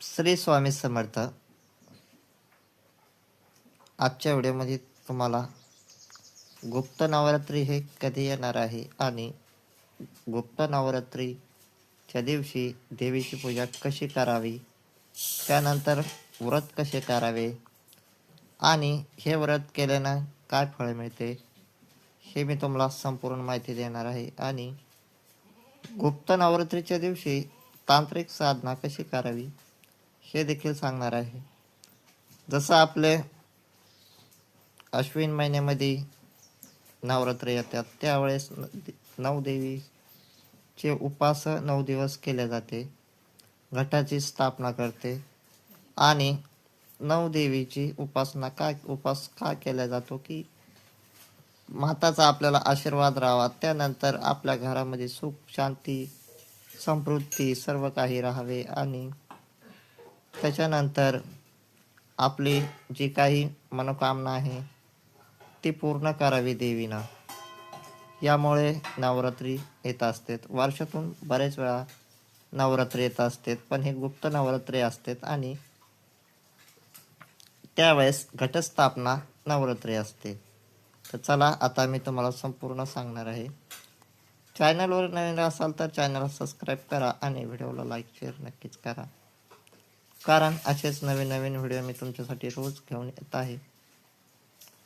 श्री स्वामी समर्थ आजच्या व्हिडिओमध्ये तुम्हाला गुप्त नवरात्री हे कधी येणार आहे आणि गुप्त नवरात्रीच्या दिवशी देवीची पूजा कशी करावी त्यानंतर व्रत कसे करावे आणि हे व्रत केल्यानं काय फळ मिळते हे मी तुम्हाला संपूर्ण माहिती देणार आहे. आणि गुप्त नवरात्रीच्या दिवशी तांत्रिक साधना कशी करावी हे देखील सांगणार आहे. जसं आपले अश्विन महिन्यामध्ये नवरात्र येतात त्यावेळेस न- उपास नऊ दिवस केले जाते घटाची स्थापना करते आणि नवदेवीची उपासना का उपास का केला जातो की माताचा आपल्याला आशीर्वाद राहावा त्यानंतर आपल्या घरामध्ये सुख शांती समृद्धी सर्व काही राहावे आणि त्याच्यानंतर आपली जी काही मनोकामना आहे ती पूर्ण करावी देवीनं. यामुळे नवरात्री येत असते वर्षातून बरेच वेळा नवरात्री येत असते पण हे गुप्त नवरात्री असतात आणि त्यावेळेस घटस्थापना नवरात्री असते. तर चला आता मी तुम्हाला संपूर्ण सांगणार आहे. चॅनलवर नवीन असाल तर चॅनलला सबस्क्राईब करा आणि व्हिडिओला लाईक शेअर नक्कीच करा. कारण असेच नवीन नवीन व्हिडिओ मी तुमच्यासाठी रोज घेऊन येत आहे.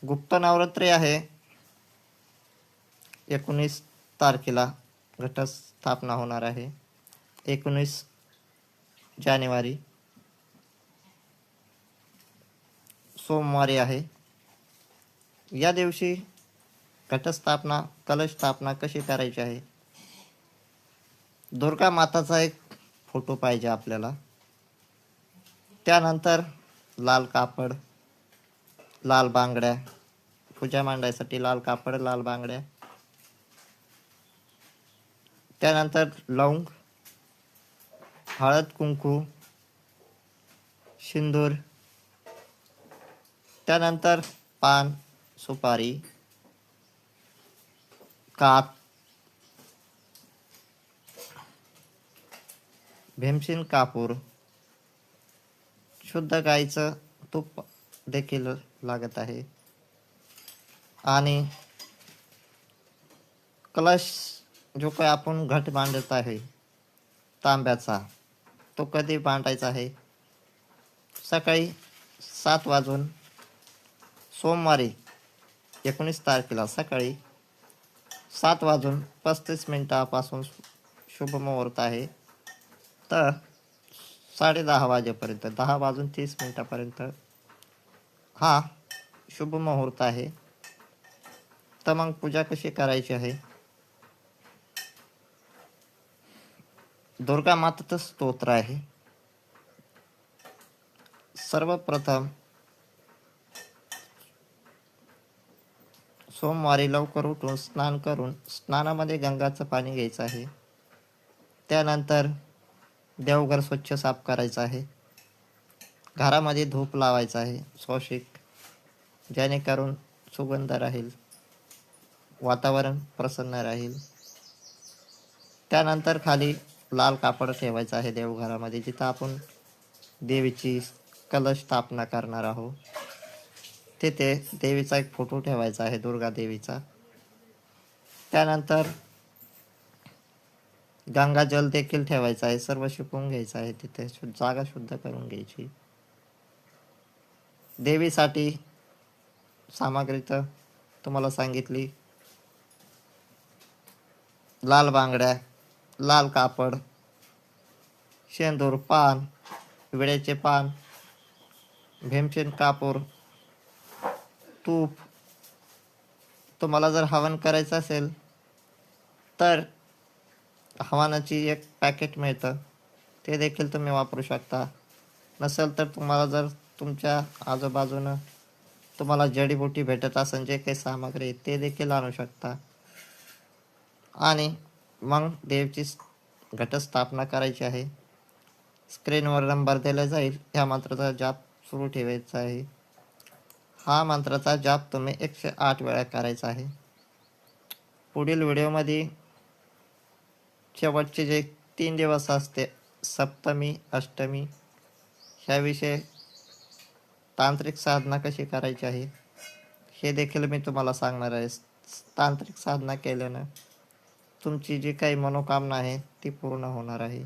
गुप्त नवरात्री आहे. एकोणीस तारखेला घटस्थापना होणार आहे. एकोणीस जानेवारी सोमवारी आहे. या दिवशी घटस्थापना कलश स्थापना कशी करायची आहे? दुर्गा माताचा एक फोटो पाहिजे आपल्याला. त्यानंतर लाल कापड लाल बांगड्या पूजा मांडायसाठी लाल कापड लाल बांगड्या. त्यानंतर लवंग हळद कुंकू सिंदूर. त्यानंतर पान सुपारी काप भीमसेन कापूर. शुद्ध गाईचं तूप देखील लागत आहे. आणि कलश जो काही आपण घट बांधत आहे तांब्याचा तो कधी मांडायचा आहे? सकाळी सात वाजून सोमवारी एकोणीस तारखेला सकाळी सात वाजून पस्तीस मिनटापासून शुभ मुहूर्त आहे. तर साडे दहा वाजेपर्यंत दहा वाजून तीस मिनिटापर्यंत हा शुभ मुहूर्त आहे. तर मग पूजा कशी करायची आहे? दुर्गा माताचं स्तोत्र आहे. सर्वप्रथम सोमवारी लवकर उठून स्नान करून स्नानामध्ये गंगाचं पाणी घ्यायचं आहे. त्यानंतर देवघर स्वच्छ साफ करायचं आहे. घरामध्ये धूप लावायचा आहे. स्वशिक जेणेकरून सुगंध राहील. वातावरण प्रसन्न राहील. त्यानंतर खाली लाल कापड ठेवायचं आहे देवघरामध्ये जिथं आपण देवीची कलश स्थापना करणार आहोत. तिथे देवीचा एक फोटो ठेवायचा आहे दुर्गा देवीचा. त्यानंतर गंगाजल देखील ठेवायचं आहे सर्व शिकवून घ्यायचं आहे तिथे जागा शुद्ध करून घ्यायची. देवीसाठी सामग्री तर तुम्हाला सांगितली. लाल बांगड्या लाल कापड शेंदूर पान विड्याचे पान भीमसेन कापूर तूप. तुम्हाला जर हवन करायचं असेल तर हवानाची एक पॅकेट मिळतं. ते देखील तुम्ही वापरू शकता. नसेल तर तुम्हाला जर तुमच्या आजूबाजूनं तुम्हाला जडीबुटी भेटत असेल जे काही सामग्री ते देखील आणू शकता. आणि मग देवची घटस्थापना करायची आहे. स्क्रीनवर नंबर दिला जाईल. ह्या मंत्राचा जाप सुरू ठेवायचा आहे. हा मंत्राचा जाप तुम्ही एकशे आठ वेळा करायचा आहे. पुढील व्हिडिओमध्ये शेवटचे जे तीन दिवस असते सप्तमी अष्टमी ह्याविषयी तांत्रिक साधना कशी करायची आहे हे देखील मी तुम्हाला सांगणार आहे. तांत्रिक साधना केल्यानं तुमची जी काही मनोकामना आहे ती पूर्ण होणार आहे.